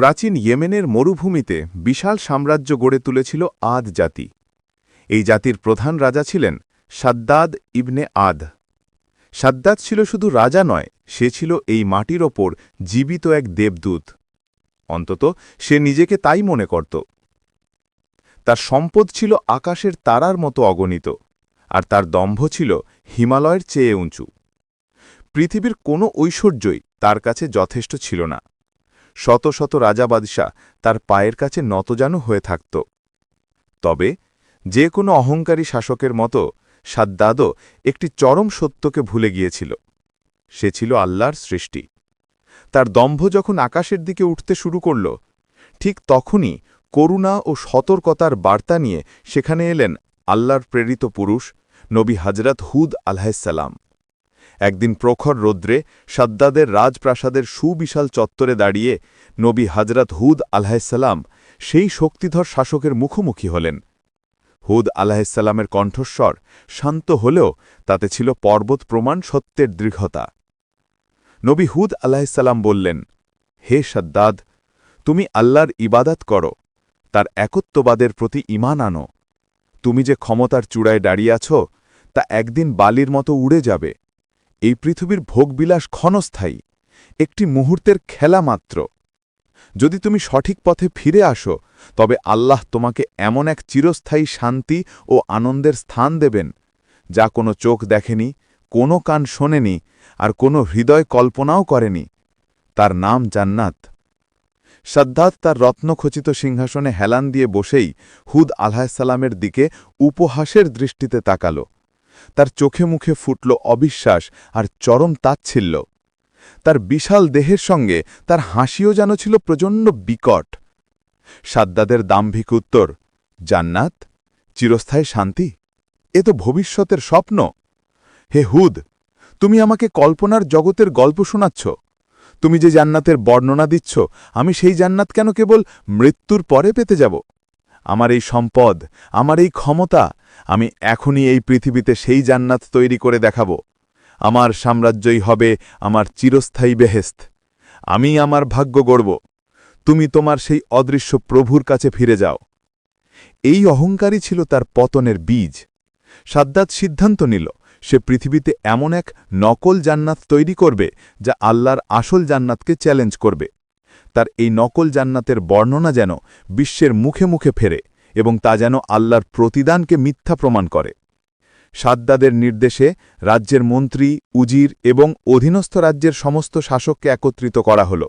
প্রাচীন ইয়েমেনের মরুভূমিতে বিশাল সাম্রাজ্য গড়ে তুলেছিল আদ জাতি। এই জাতির প্রধান রাজা ছিলেন সাদ্দাদ ইবনে আদ। সাদ্দাদ ছিল শুধু রাজা নয়, সে ছিল এই মাটির ওপর জীবিত এক দেবদূত। অন্তত সে নিজেকে তাই মনে করত। তার সম্পদ ছিল আকাশের তারার মতো অগণিত, আর তার দম্ভ ছিল হিমালয়ের চেয়ে উঁচু। পৃথিবীর কোনো ঐশ্বর্যই তার কাছে যথেষ্ট ছিল না। শত শত রাজা বাদশাহ তার পায়ের কাছে নতজানু হয়ে থাকত। তবে যে কোনো অহংকারী শাসকের মতো সাদ্দাদও একটি চরম সত্যকে ভুলে গিয়েছিল। সে ছিল আল্লাহর সৃষ্টি। তার দম্ভ যখন আকাশের দিকে উঠতে শুরু করল, ঠিক তখনই করুণা ও সতর্কতার বার্তা নিয়ে সেখানে এলেন আল্লাহর প্রেরিত পুরুষ নবী হজরত হুদ আলাহিসাল্লাম একদিন প্রখর রৌদ্রে সাদ্দাদের রাজপ্রাসাদের সুবিশাল চত্বরে দাঁড়িয়ে নবী হজরত হুদ আলাহিসাল্লাম সেই শক্তিধর শাসকের মুখোমুখি হলেন। হুদ আলাহিসাল্লামের কণ্ঠস্বর শান্ত হলেও তাতে ছিল পর্বত প্রমাণ সত্যের দৃঢ়তা। নবী হুদ আলাহিসাল্লাম বললেন, হে সাদ্দাদ, তুমি আল্লাহর ইবাদাত করো, তার একত্ববাদের প্রতি ইমান আনো। তুমি যে ক্ষমতার চূড়ায় দাঁড়িয়ে আছ, তা একদিন বালির মতো উড়ে যাবে। এই পৃথিবীর ভোগবিলাস ক্ষণস্থায়ী, একটি মুহূর্তের খেলা মাত্র। যদি তুমি সঠিক পথে ফিরে আসো, তবে আল্লাহ তোমাকে এমন এক চিরস্থায়ী শান্তি ও আনন্দের স্থান দেবেন, যা কোনো চোখ দেখেনি, কোনো কান শোনেনি, আর কোনো হৃদয় কল্পনাও করেনি। তার নাম জান্নাত। সাদ্দাত তার রত্নখচিত সিংহাসনে হেলান দিয়ে বসেই হুদ আলাহিসাল্লামের দিকে উপহাসের দৃষ্টিতে তাকাল। তার চোখে মুখে ফুটল অবিশ্বাস আর চরম তাচ্ছিল্য। তার বিশাল দেহের সঙ্গে তার হাসিও যেন ছিল প্রচণ্ড বিকট। সাদ্দাদের দাম্ভিক উত্তর, জান্নাত? চিরস্থায়ী শান্তি? এ তো ভবিষ্যতের স্বপ্ন। হে হুদ, তুমি আমাকে কল্পনার জগতের গল্প শোনাচ্ছ। তুমি যে জান্নাতের বর্ণনা দিচ্ছ, আমি সেই জান্নাত কেন কেবল মৃত্যুর পরে পেতে যাব? আমার এই সম্পদ, আমার এই ক্ষমতা, আমি এখনই এই পৃথিবীতে সেই জান্নাত তৈরি করে দেখাব। আমার সাম্রাজ্যই হবে আমার চিরস্থায়ী বেহেস্ত আমি আমার ভাগ্য গড়ব। তুমি তোমার সেই অদৃশ্য প্রভুর কাছে ফিরে যাও। এই অহংকারই ছিল তার পতনের বীজ। সাদ্দাত সিদ্ধান্ত নিল, সে পৃথিবীতে এমন এক নকল জান্নাত তৈরি করবে, যা আল্লাহর আসল জান্নাতকে চ্যালেঞ্জ করবে। তার এই নকল জান্নাতের বর্ণনা যেন বিশ্বের মুখে মুখে ফেরে এবং তা যেন আল্লাহর প্রতিদানকে মিথ্যা প্রমাণ করে। সাদ্দাদের নির্দেশে রাজ্যের মন্ত্রী, উজির এবং অধীনস্থ রাজ্যের সমস্ত শাসককে একত্রিত করা হল।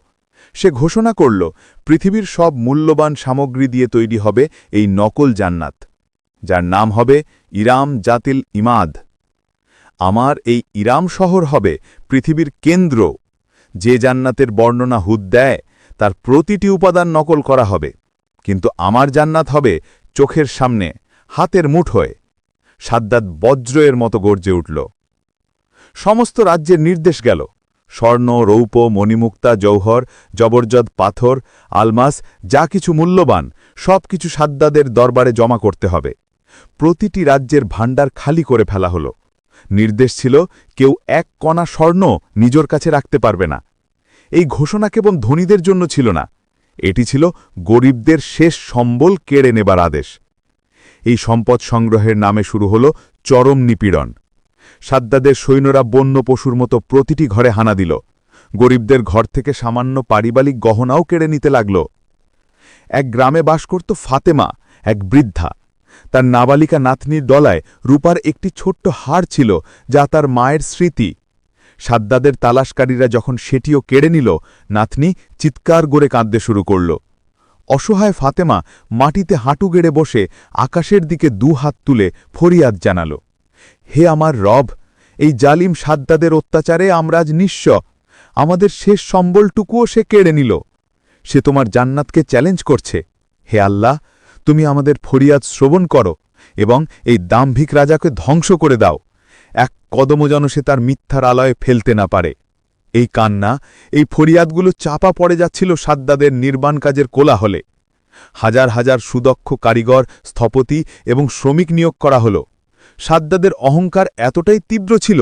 সে ঘোষণা করল, পৃথিবীর সব মূল্যবান সামগ্রী দিয়ে তৈরি হবে এই নকল জান্নাত, যার নাম হবে ইরাম জাতিল ইমাদ। আমার এই ইরাম শহর হবে পৃথিবীর কেন্দ্র, যে জান্নাতের বর্ণনা হুদ দেয় তার প্রতিটি উপাদান নকল করা হবে। কিন্তু আমার জান্নাত হবে চোখের সামনে, হাতের মুঠোয় সাদ্দাত বজ্রয়ের মতো গর্জে উঠল। সমস্ত রাজ্যের নির্দেশ গেল। স্বর্ণ রৌপ মণিমুক্তা জৌহর জবরজদ, পাথর, আলমাস, যা কিছু মূল্যবান, সব কিছু সাদ্দাদের দরবারে জমা করতে হবে। প্রতিটি রাজ্যের ভাণ্ডার খালি করে ফেলা হল। নির্দেশ ছিল, কেউ এক কণা স্বর্ণ নিজের কাছে রাখতে পারবে না। এই ঘোষণা কেবল ধনীদের জন্য ছিল না, এটি ছিল গরিবদের শেষ সম্বল কেড়ে নেবার আদেশ। এই সম্পদ সংগ্রহের নামে শুরু হল চরম নিপীড়ন। সাদ্দাদের সৈন্যরা বন্য পশুর মতো প্রতিটি ঘরে হানা দিল। গরিবদের ঘর থেকে সামান্য পারিবারিক গহনাও কেড়ে নিতে লাগল। এক গ্রামে বাস করত ফাতেমা, এক বৃদ্ধা। তার নাবালিকা নাতনির ডলায় রূপার একটি ছোট্ট হার ছিল যা তার মায়ের স্মৃতি। সাদ্দাদের তালাশকারীরা যখন সেটিও কেড়ে নিল, নাতনি চিৎকার গড়ে কাঁদতে শুরু করল। অসহায় ফাতেমা মাটিতে হাঁটু গেড়ে বসে আকাশের দিকে দু হাত তুলে ফরিয়াদ জানাল, হে আমার রব, এই জালিম সাদ্দাদের অত্যাচারে আমরা আজ নিঃস্ব। আমাদের শেষ সম্বলটুকুও সে কেড়ে নিল। সে তোমার জান্নাতকে চ্যালেঞ্জ করছে। হে আল্লাহ, তুমি আমাদের ফরিয়াদ শ্রবণ করো এবং এই দাম্ভিক রাজাকে ধ্বংস করে দাও। কদমও যেন সে তার মিথ্যার আলয়ে ফেলতে না পারে। এই কান্না, এই ফরিয়াদগুলো চাপা পড়ে যাচ্ছিল সাদ্দাদের নির্মাণ কাজের কোলাহলে। হাজার হাজার সুদক্ষ কারিগর, স্থপতি এবং শ্রমিক নিয়োগ করা হল। সাদ্দাদের অহংকার এতটাই তীব্র ছিল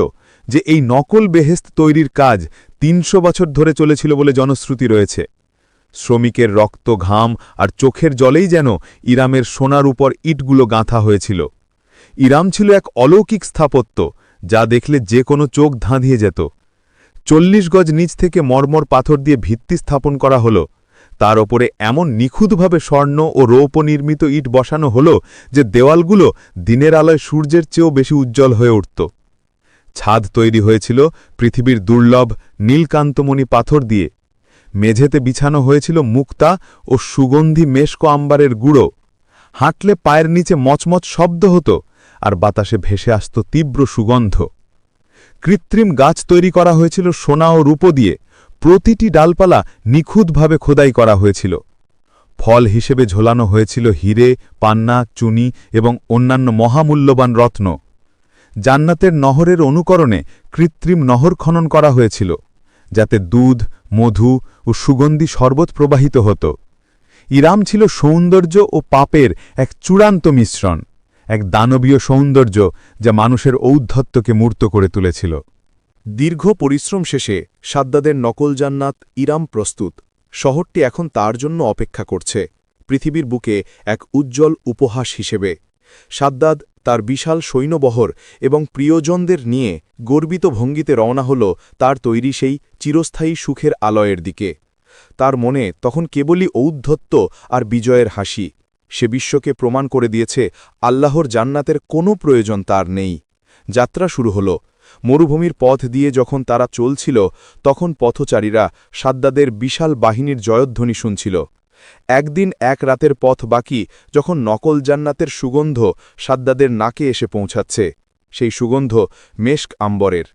যে এই নকল বেহেস্ত তৈরির কাজ তিনশো বছর ধরে চলেছিল বলে জনশ্রুতি রয়েছে। শ্রমিকের রক্ত ঘাম আর চোখের জলেই যেন ইরামের সোনার উপর ইটগুলো গাঁথা হয়েছিল। ইরাম ছিল এক অলৌকিক স্থাপত্য যা দেখলে যে কোনো চোখ ধাঁধিয়ে যেত। চল্লিশ গজ নিচ থেকে মর্মর পাথর দিয়ে ভিত্তি স্থাপন করা হলো। তার ওপরে এমন নিখুঁতভাবে স্বর্ণ ও রৌপ নির্মিত ইট বসানো হল যে দেওয়ালগুলো দিনের আলোয় সূর্যের চেয়েও বেশি উজ্জ্বল হয়ে উঠত। ছাদ তৈরি হয়েছিল পৃথিবীর দুর্লভ, নীলকান্তমণি পাথর দিয়ে। মেঝেতে বিছানো হয়েছিল মুক্তা ও সুগন্ধি মেশকো আম্বারের গুঁড়ো। হাঁটলে পায়ের নিচে মচমচ শব্দ হতো। আর বাতাসে ভেসে আসত তীব্র সুগন্ধ। কৃত্রিম গাছ তৈরি করা হয়েছিল সোনা ও রূপো দিয়ে। প্রতিটি ডালপালা নিখুঁতভাবে খোদাই করা হয়েছিল। ফল হিসেবে ঝোলানো হয়েছিল হিরে, পান্না, চুনি এবং অন্যান্য মহামূল্যবান রত্ন। জান্নাতের নহরের অনুকরণে কৃত্রিম নহর খনন করা হয়েছিল, যাতে দুধ, মধু ও সুগন্ধি শরবত প্রবাহিত হতো। ইরাম ছিল সৌন্দর্য ও পাপের এক চূড়ান্ত মিশ্রণ। এক দানবীয় সৌন্দর্য যা মানুষের ঔদ্ধত্যকে মূর্ত করে তুলেছিল। দীর্ঘ পরিশ্রম শেষে সাদ্দাদের নকল জান্নাত ইরাম প্রস্তুত। শহরটি এখন তার জন্য অপেক্ষা করছে, পৃথিবীর বুকে এক উজ্জ্বল উপহাস হিসেবে। সাদ্দাদ তার বিশাল সৈন্যবহর এবং প্রিয়জনদের নিয়ে গর্বিত ভঙ্গিতে রওনা হল তার তৈরি সেই চিরস্থায়ী সুখের আলয়ের দিকে। তার মনে তখন কেবলই ঔদ্ধত্য আর বিজয়ের হাসি। সে বিশ্বকে প্রমাণ করে দিয়েছে, আল্লাহর জান্নাতের কোনো প্রয়োজন তার নেই। যাত্রা শুরু হল। মরুভূমির পথ দিয়ে যখন তারা চলছিল, তখন পথচারীরা সাদ্দাদের বিশাল বাহিনীর জয়ধ্বনি শুনছিল। একদিন এক রাতের পথ বাকি, যখন নকল জান্নাতের সুগন্ধ সাদ্দাদের নাকে এসে পৌঁছাচ্ছে। সেই সুগন্ধ মেশক আম্বরের,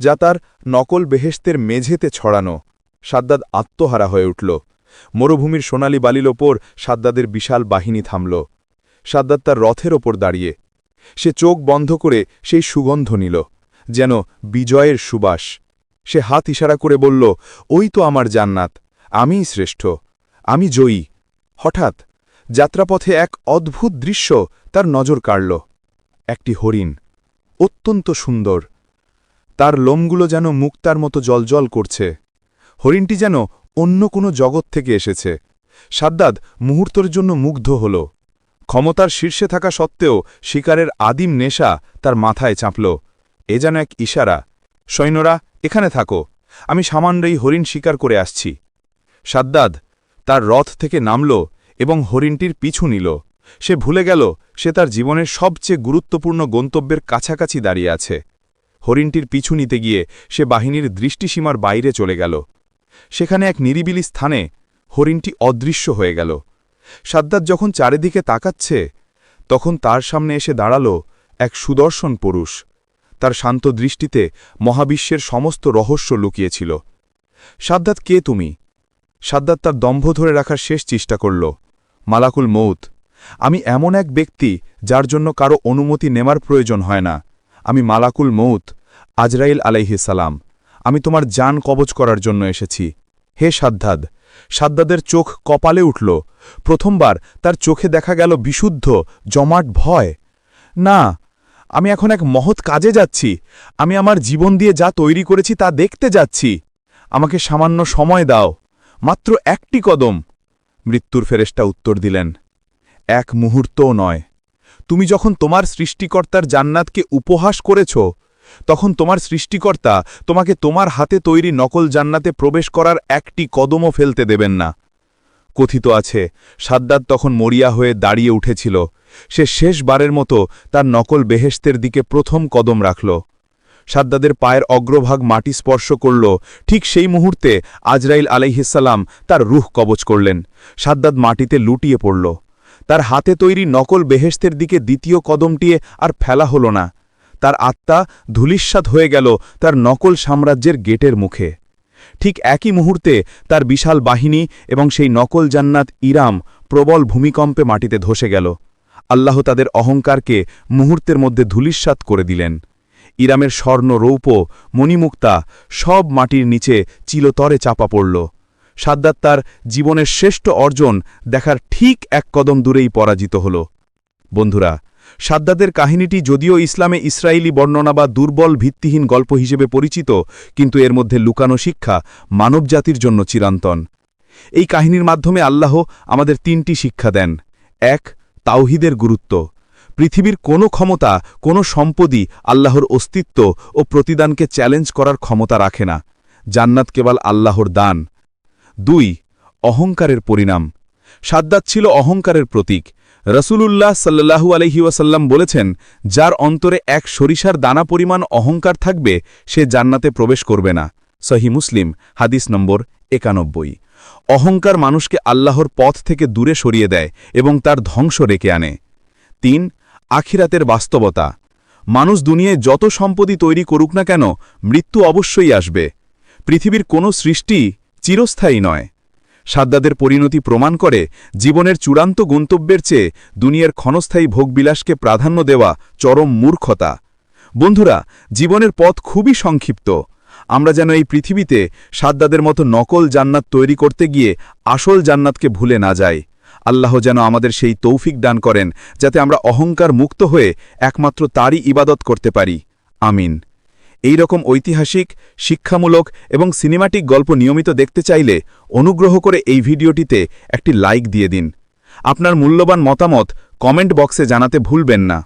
যা তার নকল বেহেস্তের মেঝেতে ছড়ানো। সাদ্দাদ আত্মহারা হয়ে উঠল। মরুভূমির সোনালি বালির ওপর সাদ্দাদের বিশাল বাহিনী থামল। সাদ্দাদ তার রথের ওপর দাঁড়িয়ে। সে চোখ বন্ধ করে সেই সুগন্ধ নিল, যেন বিজয়ের সুবাস। সে হাত ইশারা করে বলল, ওই তো আমার জান্নাত, আমিই শ্রেষ্ঠ, আমি জয়ী। হঠাৎ যাত্রাপথে এক অদ্ভুত দৃশ্য তার নজর কাড়ল। একটি হরিণ, অত্যন্ত সুন্দর। তার লোমগুলো যেন মুক্তার মতো জলজল করছে। হরিণটি যেন অন্য কোনো জগৎ থেকে এসেছে। সাদ্দাদ মুহূর্তের জন্য মুগ্ধ হল। ক্ষমতার শীর্ষে থাকা সত্ত্বেও শিকারের আদিম নেশা তার মাথায় চাঁপল। এ যেন এক ইশারা। সৈন্যরা, এখানে থাকো। আমি সামান্যই হরিণ শিকার করে আসছি। সাদ্দাদ তার রথ থেকে নামল এবং হরিণটির পিছু নিল। সে ভুলে গেল সে তার জীবনের সবচেয়ে গুরুত্বপূর্ণ গন্তব্যের কাছাকাছি দাঁড়িয়ে আছে। হরিণটির পিছু নিতে গিয়ে সে বাহিনীর দৃষ্টিসীমার বাইরে চলে গেল। সেখানে এক নিরিবিলি স্থানে হরিণটি অদৃশ্য হয়ে গেল। সাদ্দাত যখন চারিদিকে তাকাচ্ছে, তখন তার সামনে এসে দাঁড়াল এক সুদর্শন পুরুষ। তার শান্ত দৃষ্টিতে মহাবিশ্বের সমস্ত রহস্য লুকিয়েছিল। সাদ্দাত, কে তুমি? সাদ্দাত তার দম্ভ ধরে রাখার শেষ চেষ্টা করল। মালাকুল মৌত আমি এমন এক ব্যক্তি যার জন্য কারও অনুমতি নেমার প্রয়োজন হয় না। আমি মালাকুল মৌত আজরাইল আলাইহিসালাম আমি তোমার যান কবচ করার জন্য এসেছি। হে সাদ্দাদ, সাদ্দাদের চোখ কপালে উঠল। প্রথমবার তার চোখে দেখা গেল বিশুদ্ধ, জমাট ভয়। না, আমি এখন এক মহৎ কাজে যাচ্ছি। আমি আমার জীবন দিয়ে যা তৈরি করেছি তা দেখতে যাচ্ছি। আমাকে সামান্য সময় দাও, মাত্র একটি কদম। মৃত্যুর ফেরেস্টা উত্তর দিলেন, এক মুহূর্তও নয়। তুমি যখন তোমার সৃষ্টিকর্তার জান্নাতকে উপহাস করেছ তখন তোমার সৃষ্টিকর্তা তোমাকে তোমার হাতে তৈরি নকল জান্নাতে প্রবেশ করার একটি কদমও ফেলতে দেবেন না। কথিত আছে, সাদ্দাত তখন মরিয়া হয়ে দাঁড়িয়ে উঠেছিল। সে শেষবারের মতো তার নকল বেহেস্তের দিকে প্রথম কদম রাখল। সাদ্দাদের পায়ের অগ্রভাগ মাটি স্পর্শ করল। ঠিক সেই মুহূর্তে আজরাইল আলাইহিসাল্লাম তার রুহ কবচ করলেন। সাদ্দাদ মাটিতে লুটিয়ে পড়ল। তার হাতে তৈরি নকল বেহেস্তের দিকে দ্বিতীয় কদমটিয়ে আর ফেলা হল না। তার আত্মা ধুলিস্বাদ হয়ে গেল তার নকল সাম্রাজ্যের গেটের মুখে। ঠিক একই মুহূর্তে তার বিশাল বাহিনী এবং সেই নকল জান্নাত ইরাম প্রবল ভূমিকম্পে মাটিতে ধসে গেল। আল্লাহ তাদের অহংকারকে মুহূর্তের মধ্যে ধুলিস্বাদ করে দিলেন। ইরামের স্বর্ণ রৌপ মণিমুক্তা সব মাটির নিচে চিলতরে চাপা পড়ল। সাদ্দাত তার জীবনের শ্রেষ্ঠ অর্জন দেখার ঠিক এক কদম দূরেই পরাজিত হল। বন্ধুরা সাদ্দাদের কাহিনীটি যদিও ইসলামে ইসরায়েলি বর্ণনা বা দুর্বল ভিত্তিহীন গল্প হিসেবে পরিচিত, কিন্তু এর মধ্যে লুকানো শিক্ষা মানবজাতির জন্য চিরান্তন। এই কাহিনীর মাধ্যমে আল্লাহ আমাদের তিনটি শিক্ষা দেন। এক, তাওহিদের গুরুত্ব। পৃথিবীর কোনো ক্ষমতা, কোনো সম্পদই আল্লাহর অস্তিত্ব ও প্রতিদানকে চ্যালেঞ্জ করার ক্ষমতা রাখে না। জান্নাত কেবল আল্লাহর দান। দুই, অহংকারের পরিণাম। সাদ্দাত ছিল অহংকারের প্রতীক। রসুলুল্লাহ সাল্লাহু আলহি ওয়াসাল্লাম বলেছেন, যার অন্তরে এক সরিষার দানা পরিমাণ অহংকার থাকবে, সে জান্নাতে প্রবেশ করবে না। সহি মুসলিম, হাদিস নম্বর একানব্বই। অহংকার মানুষকে আল্লাহর পথ থেকে দূরে সরিয়ে দেয় এবং তার ধ্বংস রেখে আনে। তিন, আখিরাতের বাস্তবতা। মানুষ দুনিয়ায় যত সম্পত্তি তৈরি করুক না কেন, মৃত্যু অবশ্যই আসবে। পৃথিবীর কোনো সৃষ্টি চিরস্থায়ী নয়। সাদ্দাদের পরিণতি প্রমাণ করে জীবনের চূড়ান্ত গন্তব্যের চেয়ে দুনিয়ার ক্ষণস্থায়ী ভোগবিলাসকে প্রাধান্য দেওয়া চরম মূর্খতা। বন্ধুরা, জীবনের পথ খুবই সংক্ষিপ্ত। আমরা যেন এই পৃথিবীতে সাদ্দাদের মতো নকল জান্নাত তৈরি করতে গিয়ে আসল জান্নাতকে ভুলে না যাই। আল্লাহ যেন আমাদের সেই তৌফিক দান করেন, যাতে আমরা অহংকার মুক্ত হয়ে একমাত্র তারই ইবাদত করতে পারি। আমিন। এই রকম ঐতিহাসিক, শিক্ষামূলক এবং সিনেমাটিক গল্প নিয়মিত দেখতে চাইলে অনুগ্রহ করে এই ভিডিওটিতে একটি লাইক দিয়ে দিন। আপনার মূল্যবান মতামত কমেন্ট বক্সে জানাতে ভুলবেন না।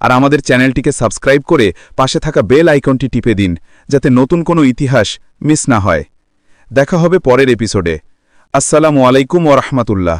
আর আমাদের চ্যানেলটিকে সাবস্ক্রাইব করে পাশে থাকা বেল আইকনটি টিপে দিন, যাতে নতুন কোনো ইতিহাস মিস না হয়। দেখা হবে পরের এপিসোডে। আসসালামু আলাইকুম ওরহমতুল্লাহ